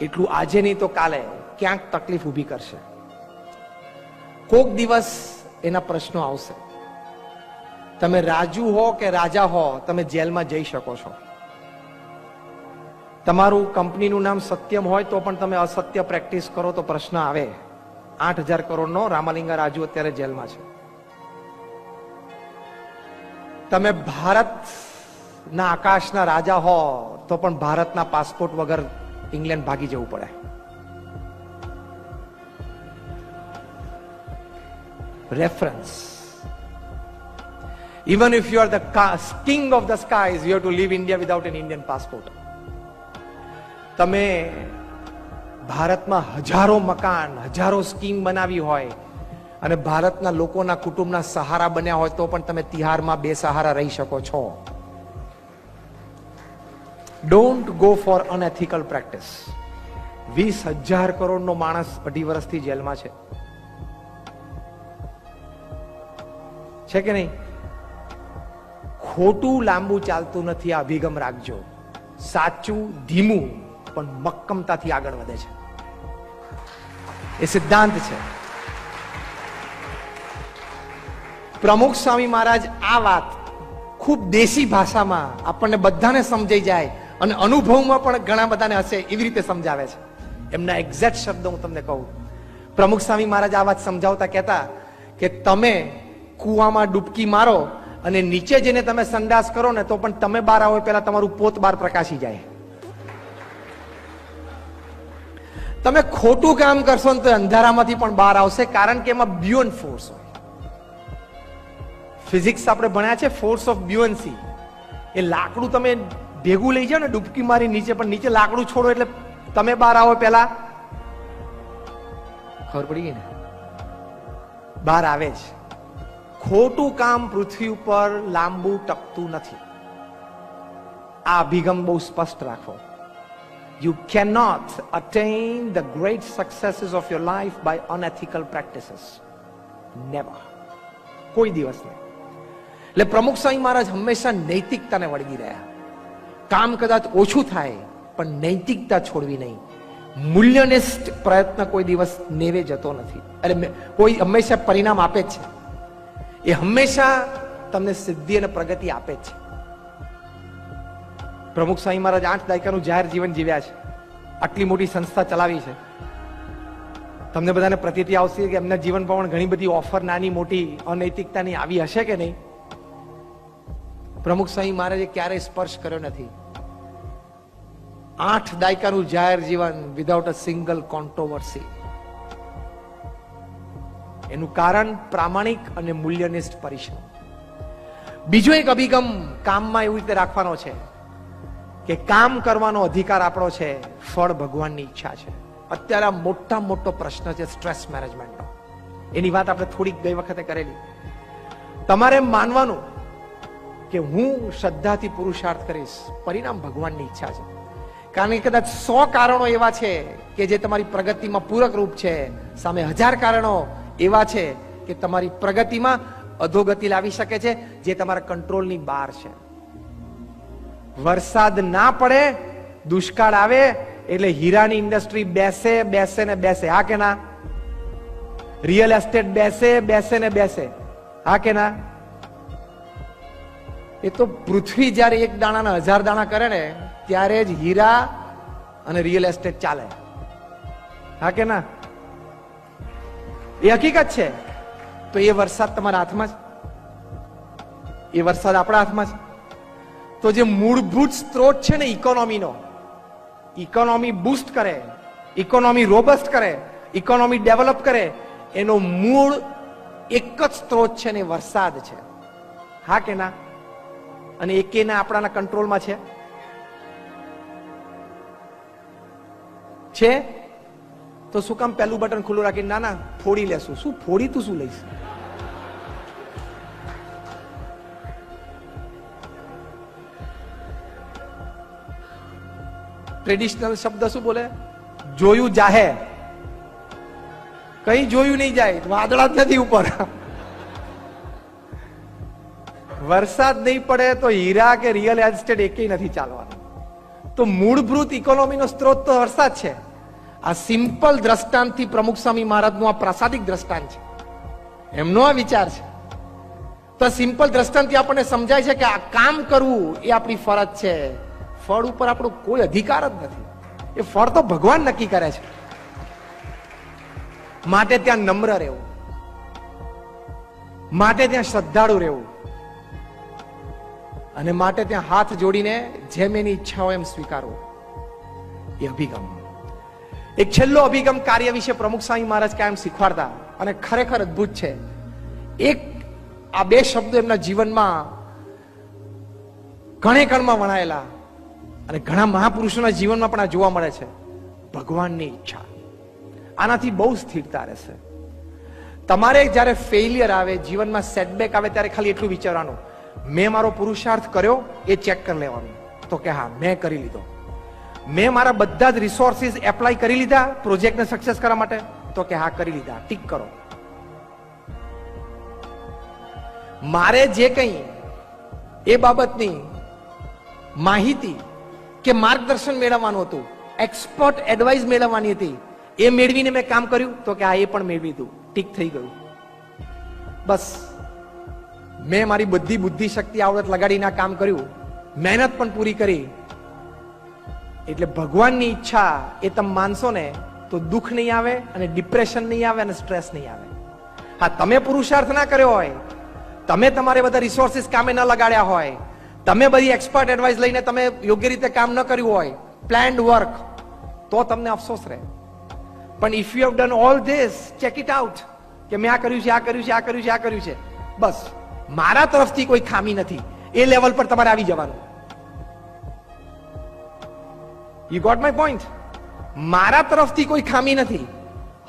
એટલું આજે નહીં તો કાલે ક્યાંક તકલીફ ઊભી કરશે. કોક દિવસ એના પ્રશ્નો આવશે. તમે રાજુ હો કે રાજા હો, તમે જેલમાં જઈ શકો છો. તમારું કંપનીનું નામ સત્યમ હોય તો પણ તમે અસત્ય પ્રેક્ટિસ કરો તો પ્રશ્ન આવે. આઠ હજાર કરોડનો રામાલિંગા રાજુ અત્યારે જેલમાં છે. તમે ભારતના આકાશના રાજા હો તો પણ ભારતના પાસપોર્ટ વગર ઇંગ્લેન્ડ ભાગી જવું પડે reference even if you are the king of the skies you have to leave India without an Indian passport તમે ભારતમાં હજારો મકાન, હજારો સ્કીમ બનાવી હોય અને ભારતના લોકોના કુટુંબના સહારા બન્યા હોય તો પણ તમે તિહારમાં બે સહારા રહી શકો છો. Don't go for unethical practice વીસ હજાર કરોડનો માણસ અઢી વર્ષથી જેલમાં છે. છે કે નહીં? ખોટું લાંબુ ચાલતું નથી, આ અભિગમ રાખજો. સાચું, ધીમું, પણ મક્કમતાથી આગળ વધે છે. એ સિદ્ધાંત છે. પ્રમુખ સ્વામી મહારાજ આ વાત ખૂબ દેશી ભાષામાં આપણને બધાને સમજાઈ જાય. અને અનુભવમાં પણ ઘણા બધાને હશે એવી રીતે સમજાવે છે. એમના એક્ઝેક્ટ શબ્દો હું તમને કહું. પ્રમુખ સ્વામી મહારાજ આ વાત સમજાવતા કહેતા કે તમે કુવામાં ડૂબકી મારો અને નીચે જઈને તમે સંડાસ કરો ને તો પણ તમે બહાર આવો પહેલા તમારું પોત બહાર પ્રકાશી જાય. તમે ખોટું કામ કરશો ને તો અંધારામાંથી પણ બહાર આવશે કારણ કે એમાં બ્યુઅન ફોર્સ હોય. ફિઝિક્સ આપણે ભણ્યા છે ફોર્સ ઓફ બ્યુઅન્સી એ લાકડું તમે ભેગું લઈ જાઓ ને ડૂબકી મારી નીચે પણ નીચે લાકડું છોડો એટલે તમે બહાર આવો પહેલા. ખબર પડી ગઈ ને? બહાર આવે છે ખોટું કામ પૃથ્વી ઉપર લાંબુ ટકતું નથી. આ અભિગમ બહુ સ્પષ્ટ રાખો. You can not attain the great successes of your life by unethical practices never કોઈ દિવસ નહીં. એટલે પ્રમુખ સ્વામી મહારાજ હંમેશા નૈતિકતાને વળગી રહ્યા. કામ કદાચ ઓછું થાય, પણ નૈતિકતા છોડવી નહીં. મૂલ્યનિષ્ઠ પ્રયત્ન કોઈ દિવસ નેવે જતો નથી. અરે કોઈ હંમેશા પરિણામ આપે છે. એ હંમેશા તમને સિદ્ધિ અને પ્રગતિ આપે છે. પ્રમુખ સ્વામી મહારાજ આઠ દાયકાનું જાહેર જીવન જીવ્યા છે. આટલી મોટી સંસ્થા ચલાવી છે. તમને બધાને પ્રતિતિ આવશે કે એમના જીવનમાં પણ ઘણી બધી ઓફર નાની, મોટી, અનૈતિકતાની આવી હશે કે નહીં? પ્રમુખ સ્વામી મહારાજે ક્યારેય સ્પર્શ કર્યો નથી. આઠ દાયકાનું જાહેર જીવન વિધાઉટ અ સિંગલ કોન્ટ્રોવર્સી એનું કારણ પ્રામાણિક અને મૂલ્યનિષ્ઠ પરિશ્રમ. બીજો એક અભિગમ કામમાં એવી રીતે રાખવાનો છે કે કામ કરવાનો અધિકાર આપણો છે, ફળ ભગવાનની ઈચ્છા છે. અત્યારે મોટા મોટો પ્રશ્ન છે સ્ટ્રેસ મેનેજમેન્ટનો. એની વાત આપણે થોડીક ગઈ વખતે કરેલી. તમારે માનવાનું કે હું શ્રદ્ધાથી પુરુષાર્થ કરીશ. પરિણામ ભગવાનની ઈચ્છા છે. કારણ કે કદાચ સો કારણો એવા છે કે જે તમારી પ્રગતિમાં પૂરક રૂપ છે. સામે હજાર કારણો એવા છે કે તમારી પ્રગતિમાં અધોગતિ લાવી શકે છે, જે તમારા કંટ્રોલની બહાર છે. વરસાદ ના પડે, દુષ્કાળ આવે, એટલે હીરાની ઇન્ડસ્ટ્રી બેસે બેસે ને બેસે. હા કે ના? રિયલ એસ્ટેટ બેસે બેસે ને બેસે. હા કે ના? એ તો પૃથ્વી જ્યારે એક દાણાના હજાર દાણા કરે ને, ત્યારે જ હીરા અને રિયલ એસ્ટેટ ચાલે. હા કે ના? એ હકીકત છે. તો એ વરસાદ તમારા હાથમાં છે એ વરસાદ આપણા હાથમાં છે તો જે મૂળભૂત સ્ત્રોત છે ને ઇકોનોમીનો ઇકોનોમી બૂસ્ટ કરે ઇકોનોમી રોબસ્ટ કરે ઇકોનોમી ડેવલપ કરે, એનો મૂળ એક જ સ્ત્રોત છે ને વરસાદ છે. હા કે ના? અને એકેના આપણાના કંટ્રોલમાં છે. છે? તો શું કામ પહેલું બટન ખુલ્લું રાખીને, ના ના, ફોડી લેશું. શું ફોડી તું શું લઈશ? ટ્રેડિશનલ શબ્દ શું બોલે? જોયું જાહે. કઈ જોયું નહીં જાય. વાદળા જ નથી ઉપર. વરસાદ નહીં પડે તો હીરા કે રિયલ એસ્ટેટ એકેય નથી ચાલવાનું. તો મૂળભૂત ઇકોનોમીનો સ્ત્રોત તો વરસાદ છે. આ સિમ્પલ દ્રષ્ટાંતથી પ્રમુખ સ્વામી મહારાજનું આ પ્રાસાદિક દ્રષ્ટાંત છે. એમનો આ વિચાર છે. તો સિમ્પલ દ્રષ્ટાંતથી આપણને સમજાય છે કે આ કામ કરવું એ આપણી ફરજ છે. ફળ ઉપર આપણો કોઈ અધિકાર જ નથી. એ ફળ તો ભગવાન નક્કી કરે છે. માટે ત્યાં નમ્ર રહેવું. માટે ત્યાં શ્રદ્ધાળુ રહેવું. અને માટે ત્યાં હાથ જોડીને જેમ એની ઈચ્છા હોય એમ સ્વીકારવું એ અભિગમ. એક છેલ્લો અભિગમ કાર્ય વિશે પ્રમુખ સ્વામી મહારાજ કાયમ શીખવાડતા અને ખરેખર અદ્ભુત છે. એક, આ બે શબ્દો એમના જીવનમાં ઘણે કણમાં વણાયેલા અને ઘણા મહાપુરુષોના જીવનમાં પણ આ જોવા મળે છે. ભગવાનની ઈચ્છા. આનાથી બહુ સ્થિરતા રહેશે. તમારે જ્યારે ફેલિયર આવે, જીવનમાં સેટબેક આવે, ત્યારે ખાલી એટલું વિચારવાનું. મેં મારો પુરુષાર્થ કર્યો, એ ચેક કરી લેવાનું. તો કે હા, મેં કરી લીધો. મેં મારા બધા જ રિસોર્સિસ એપ્લાય કરી લીધા પ્રોજેક્ટને સક્સેસ કરવા માટે. તો કે હા, કરી લીધા. ટીક કરો. મારે જે કંઈ એ બાબતની માહિતી કે માર્ગદર્શન મેળવવાનું હતું એક્સપર્ટ એડવાઇસ મેળવવાની હતી, એ મેળવીને મેં કામ કર્યું. તો કે આ એ પણ મેળવી દીધું. ટીક થઈ ગયું. બસ. મેં મારી બધી બુદ્ધિ શક્તિ આવડત લગાડીને કામ કર્યું. મહેનત પણ પૂરી કરી. એટલે ભગવાનની ઈચ્છા એ તમે માનશો ને તો દુઃખ નહીં આવે અને ડિપ્રેશન નહીં આવે અને સ્ટ્રેસ નહીં આવે. હા, તમે પુરુષાર્થ ના કર્યો હોય. તમે તમારે બધા રિસોર્સિસ કામે ન લગાડ્યા હોય. તમે બધી એક્સપર્ટ એડવાઇસ લઈને તમે યોગ્ય રીતે કામ ન કર્યું હોય. પ્લાન્ડ વર્ક તો તમને અફસોસ રહે. પણ if you have done all this check it out કે મેં આ કર્યું છે, આ કર્યું છે, આ કર્યું છે, આ કર્યું છે. બસ. મારા તરફથી કોઈ ખામી નથી. એ લેવલ પર તમારે આવી જવાનું. યુ ગોટ માય પોઈન્ટ મારા તરફથી કોઈ ખામી નથી.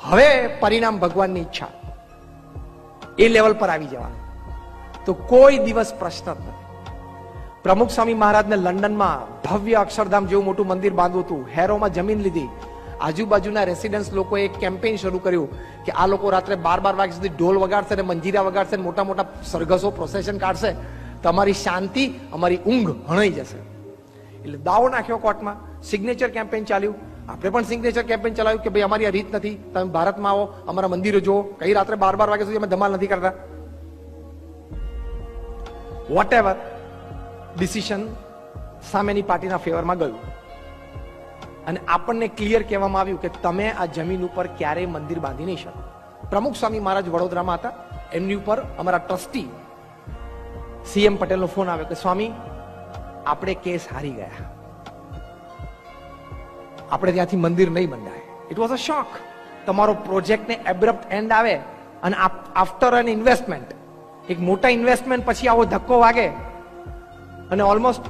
હવે પરિણામ ભગવાનની ઈચ્છા. એ લેવલ પર આવી જવાનું. તો કોઈ દિવસ પ્રશ્ન જ નથી. પ્રમુખ સ્વામી મહારાજને લંડનમાં ભવ્ય અક્ષરધામ જેવું મોટું મંદિર બાંધવું હતું. હેરોમાં જમીન લીધી. આજુબાજુના રેસિડન્સ લોકોએ એક કેમ્પેઇન શરૂ કર્યું કે આ લોકો રાત્રે બાર બાર વાગ્યા સુધી ઢોલ વગાડશે અને મંજીરા વગાડશે મોટા મોટા સરઘસો પ્રોસેશન કાઢશે. તમારી શાંતિ, અમારી ઊંઘ હણાઈ જશે. એટલે દાવો નાખ્યો કોર્ટમાં. સિગ્નેચર કેમ્પેઇન ચાલ્યું. આપણે પણ સિગ્નેચર કેમ્પેન ચલાવ્યું કે ભાઈ, અમારી આ રીત નથી. તમે ભારતમાં આવો, અમારા મંદિરો જુઓ. કઈ રાત્રે બાર બાર વાગ્યા સુધી અમે ધમાલ નથી કરતા. વોટ એવર ડિસિશન સામેની પાર્ટીના ફેવરમાં ગયું. અને આપણને ક્લિયર કહેવામાં આવ્યું કે તમે આ જમીન ઉપર ક્યારેય મંદિર બાંધી નહીં શકો. પ્રમુખ સ્વામી મહારાજ વડોદરામાં હતા. એમની ઉપર અમારા ટ્રસ્ટી સીએમ પટેલનો ફોન આવ્યો કે, સ્વામી, આપણે કેસ હારી ગયા. આપણે ત્યાંથી મંદિર નહીં બંધાય. ઇટ વોઝ અ શોક તમારો પ્રોજેક્ટને એબ્રપ્ટ એન્ડ આવે અને આફ્ટર એન ઇન્વેસ્ટમેન્ટ એક મોટા ઇન્વેસ્ટમેન્ટ પછી આવો ધક્કો વાગે. અને ઓલમોસ્ટ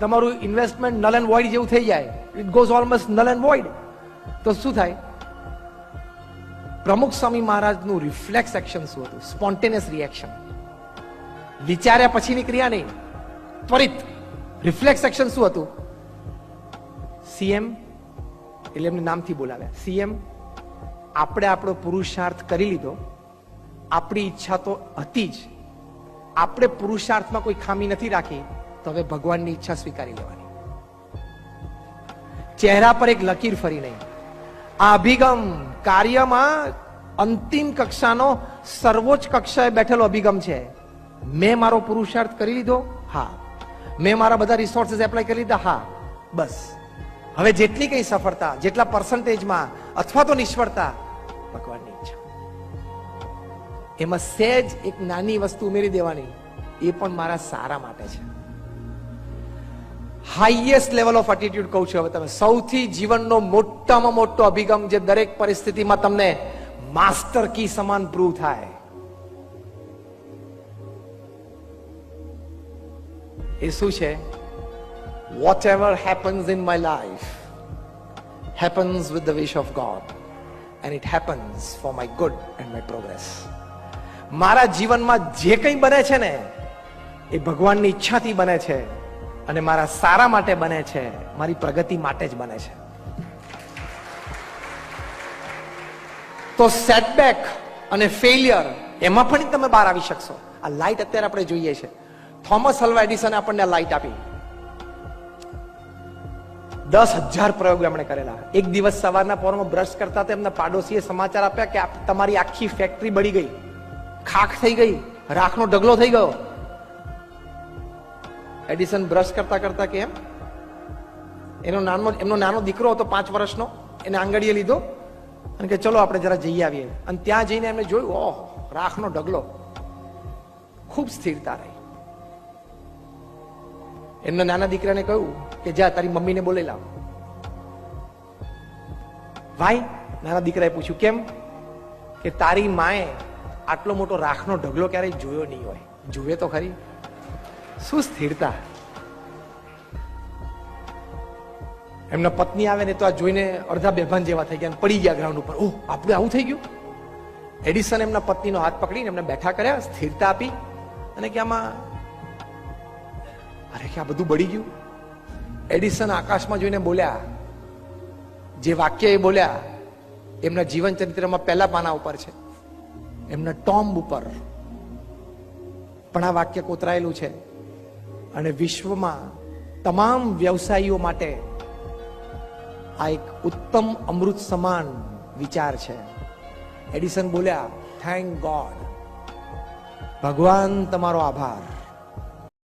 તમારું ઇન્વેસ્ટમેન્ટ નલ એન્ડ વોઇડ જેવું થઈ જાય. It goes almost null and void તો શું થાય? પ્રમુખ સ્વામી મહારાજનું રિફ્લેક્સ એક્શન શું હતું? સ્પોન્ટેનિયસ રિએક્શન વિચાર્યા પછીની ક્રિયા નહીં. ત્વરિત. રિફ્લેક્સ એક્શન શું હતું? સીએમ એટલે એમને નામથી બોલાવ્યા. સીએમ આપણે આપણો પુરુષાર્થ કરી લીધો. આપણી ઈચ્છા તો હતી જ. આપણે પુરુષાર્થમાં કોઈ ખામી નથી રાખી. તો હવે ભગવાનની ઈચ્છા સ્વીકારી લેવાની. ચહેરા પર એક લકીર ફરી નહીં. આ અભિગમ કાર્યમાં અંતિમ કક્ષાનો સર્વોચ્ચ કક્ષાએ બેઠેલો અભિગમ છે. મેં મારો પુરુષાર્થ કરી લીધો? હા. મેં મારા બધા રિસોર્સિસ એપ્લાય કરી લીધા? હા. બસ. હવે જેટલી કઈ સફળતા, જેટલા પર્સન્ટેજમાં અથવા તો નિષ્ફળતા, ભગવાનની ઈચ્છા. એમાં સહેજ એક નાની વસ્તુ ઉમેરી દેવાની. એ પણ મારા સારા માટે છે. હાઈએસ્ટ લેવલ ઓફ એટીટ્યુડ કહું છું હવે તમે. સૌથી જીવનનો મોટામાં મોટો અભિગમ જે દરેક પરિસ્થિતિમાં તમને માસ્ટર કી સમાન પ્રૂવ થાય. એ શું છે? Whatever happens in my life happens with the wish of God and it happens for my good and my progress મારા જીવનમાં જે કંઈ બને છે ને, એ ભગવાનની ઈચ્છાથી બને છે. અને મારા સારા માટે બને છે, મારી પ્રગતિ માટે જ બને છે. તો સેટબેક અને ફેલિયર એમાં પણ તમે બહાર આવી શકશો. આ લાઈટ અત્યારે આપણે જોઈએ છે. થોમસ હલ્વા એડિસને આપણને લાઇટ આપી. દસ હજાર પ્રયોગો એમણે કરેલા. એક દિવસ સવારના પોરમાં બ્રશ કરતા એમના પાડોશીએ સમાચાર આપ્યા કે તમારી આખી ફેક્ટરી બળી ગઈ. ખાખ થઈ ગઈ. રાખનો ઢગલો થઈ ગયો. એડિસન બ્રશ કરતા કરતા કે એમ? એનો નાનો, એમનો નાનો દીકરો હતો પાંચ વર્ષનો, એને આંગળીએ લીધો અને કે ચલો આપણે જરા જઈ આવીએ. અને ત્યાં જઈને એમને જોયું, ઓહ, રાખનો ઢગલો. ખૂબ સ્થિરતા રહી. એમના નાના દીકરાને કહ્યું કે જા, તારી મમ્મીને બોલે લાવ. ભાઈ, નાના દીકરાએ પૂછ્યું, કેમ? કે તારી માએ આટલો મોટો રાખનો ઢગલો ક્યારેય જોયો નહીં હોય. જુએ તો ખરી. શું સ્થિરતા? એમના પત્ની આવે ને તો આ જોઈને અડધા બેભાન જેવા થઈ ગયા પડી ગયા ગ્રાઉન્ડ ઉપર. ઓહ, આપણે આવું થઈ ગયું? એડિસન એમના પત્નીનો હાથ પકડીને એમને બેઠા કર્યા, સ્થિરતા આપી અને કે આમાં, અરે કે આ બધું બળી ગયું? એડિસન આકાશમાં જોઈને બોલ્યા, જે વાક્ય એ બોલ્યા, એમના જીવન ચરિત્રમાં પહેલા પાના ઉપર છે. એમના ટોમ્બ ઉપર. પણ આ વાક્ય કોતરાયેલું છે. અને વિશ્વમાં તમામ વ્યવસાયીઓ માટે આ એક ઉત્તમ અમૃત સમાન વિચાર છે. એડિસન બોલ્યા થેન્ક ગોડ ભગવાન, તમારો આભાર.